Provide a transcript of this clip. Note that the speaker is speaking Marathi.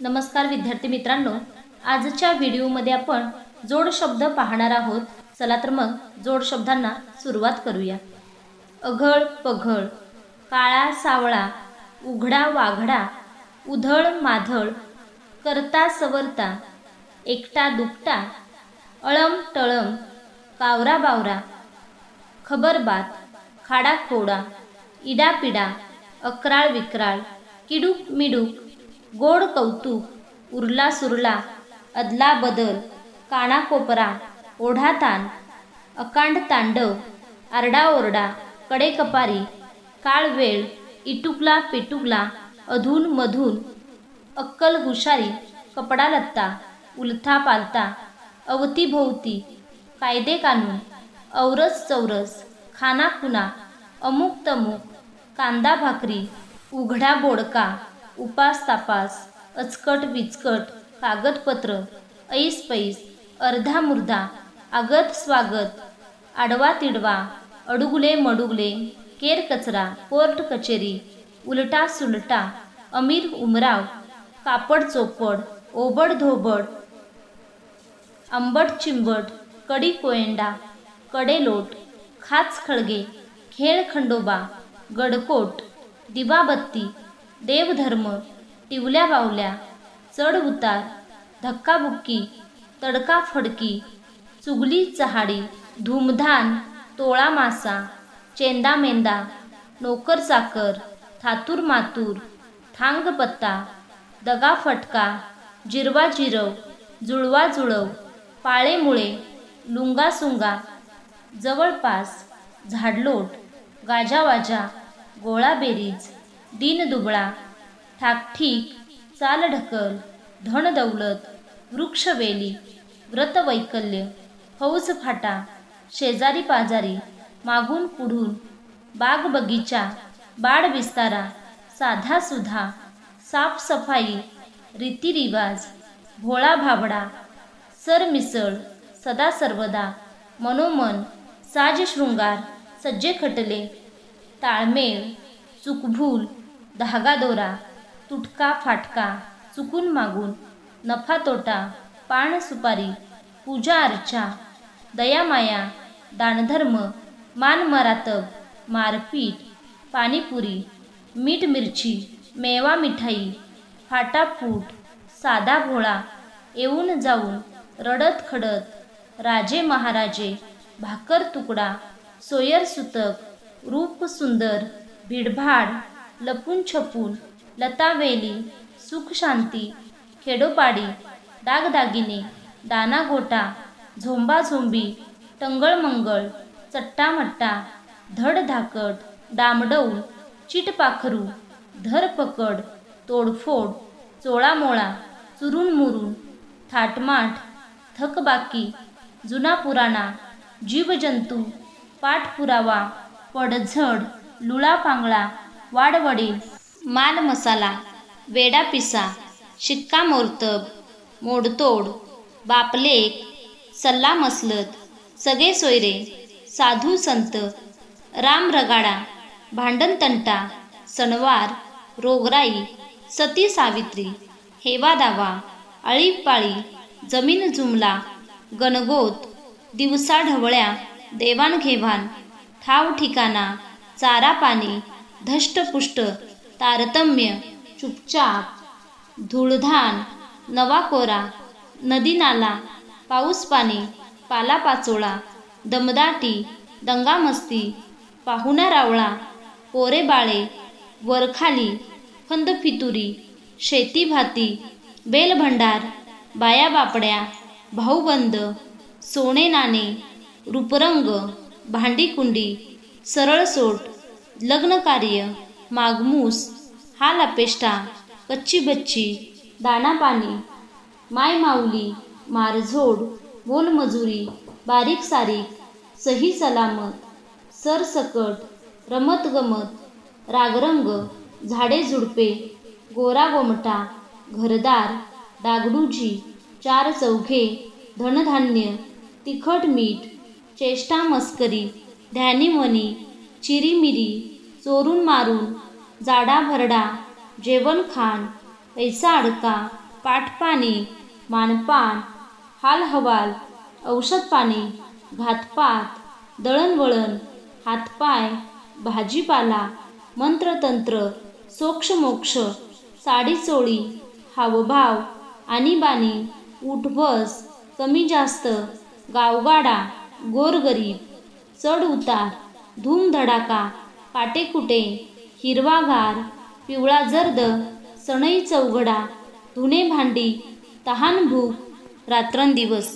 नमस्कार विद्यार्थी मित्रांनो आजच्या व्हिडिओमध्ये आपण जोड शब्द पाहणार आहोत. चला तर मग जोड शब्दांना सुरुवात करूया. अघळ पघळ काळा सावळा उघडा वाघडा उधळ माधळ करता सवरता एकटा दुपटा अळम टळम कावरा बावरा खबरबात खाडाखोडा इडापिडा अकराळ विक्राळ किडूक मिडूक गोड कौतुक उरला सुरला अदला बदल कानाकोपरा ओढाताण अकांड तांडव आरडाओरडा कडेकपारी काळ वेळ इटुकला पेटुकला अधून मधून अक्कल हुशारी कपडा लत्ता उलथा पालता अवतीभोवती कायदे कानून औरस चौरस खाना खुना अमुक तमुक कांदा भाकरी उघडा बोडका उपास तापास अचकट विचकट कागदपत्र ऐस पैस अर्धा मुर्धा आगत स्वागत आडवा तिडवा अडुगले मडुगले केर कचरा कोर्ट कचेरी उलटा सुलटा अमीर उमराव कापड चोपड ओबड धोबड आंबट चिंबट कडी कोयंडा कडेलोट खाच खळगे खेळ खंडोबा गडकोट दिवाबत्ती देवधर्म टिवल्या बावल्या चढ उतार धक्काबुक्की तडका फडकी चुगली चहाडी धूमधान तोळा मासा चेंदा मेंदा नोकर चाकर थातूर मातूर थांग पत्ता दगा फटका जिरवा जिरव जुळवा जुळव पाळेमुळे लुंगासुंगा जवळपास झाडलोट गाजावाजा गोळाबेरीज दिनदुबळा ठाकठीक चालढकल धनदौलत वृक्षवेली व्रतवैकल्य फौज फाटा शेजारी पाजारी मागून पुढून बाग बगीचा बाड विस्तारा साधा सुधा साफसफाई रीतिरिवाज भोळा भाबडा सरमिसळ सदा सर्वदा मनोमन साजशृंगार सज्जे खटले ताळमेळ चुकभूल धागादोरा तुटका फाटका चुकून मागून नफा तोटा पान सुपारी पूजा अर्चा दयामाया दानधर्म मान मरातब मारपीट पाणीपुरी मीठ मिरची मेवा मिठाई फाटाफूट साधा भोळा येऊन जाऊन रडत खडत राजे महाराजे भाकर तुकडा सोयर सुतक रूप सुंदर भिडभाड लपून छपून लतावेली सुखशांती खेडोपाडी दागदागिने दानागोटा झोंबाझोंबी टंगळमंगळ चट्टामट्टा धडधाकट डामडौल चिटपाखरू धरपकड तोडफोड चोळामोळा चुरून मुरून थाटमाट थकबाकी जुना पुराणा जीवजंतू पाठपुरावा पडझड लुळापांगळा वाडवडील माल मसाला वेडापिसा शिक्कामोर्तब मोडतोड बापलेक सल्लामसलत सगळे सोयरे साधू संत राम रगाडा भांडणतंटा सणवार रोगराई सती सावित्री हेवा दावा अळीपाळी जमीन जुमला गणगोत दिवसा ढवळ्या देवाणघेवाण ठाव ठिकाणा चारा पाणी धष्टपुष्ट तारतम्य चुपचाप धूळधान नवा कोरा नदी नाला पाऊस पाणी पालापाचोळा दमदाटी दंगामस्ती पाहुणा रावळा पोरे बाळे वरखाली फंदफितुरी शेती भाती बेलभंडार बाया बापड्या भाऊबंद सोने नाणे रूपरंग भांडीकुंडी सरळसोट लग्नकार्य मागमूस हाल अपेष्टा कच्ची बच्ची दाणापाणी मायमाऊली मारझोड मोलमजुरी बारीक सारीक सही सलामत सरसकट रमतगमत रागरंग झाडे झुडपे गोरा गोमटा घरदार डागडूजी चार चौघे धनधान्य तिखट मीठ चेष्टा मस्करी ध्यानीमनी चिरीमिरी चोरून मारून जाडा भरडा जेवण पैसा अडका पाठपाणी मानपान हालहवाल औषधपाणी घातपात दळणवळण हातपाय भाजीपाला मंत्रतंत्र सोक्षमोक्ष साडीचोळी हावभाव आणीबाणी उठबस कमी जास्त गावगाडा गोरगरीब चढ उतार धूमधडाका काटेकुटे हिरवागार पिवळा जर्द सणई चौघडा धुणे भांडी तहानभूक रात्रंदिवस.